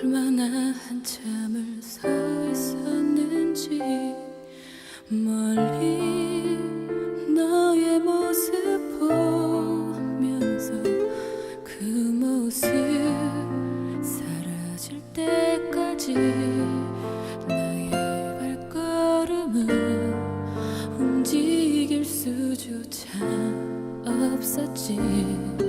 얼마나 한참을 서 있었는지 멀리 너의 모습 보면서 그 모습 사라질 때까지 나의 발걸음을 움직일 수조차 없었지.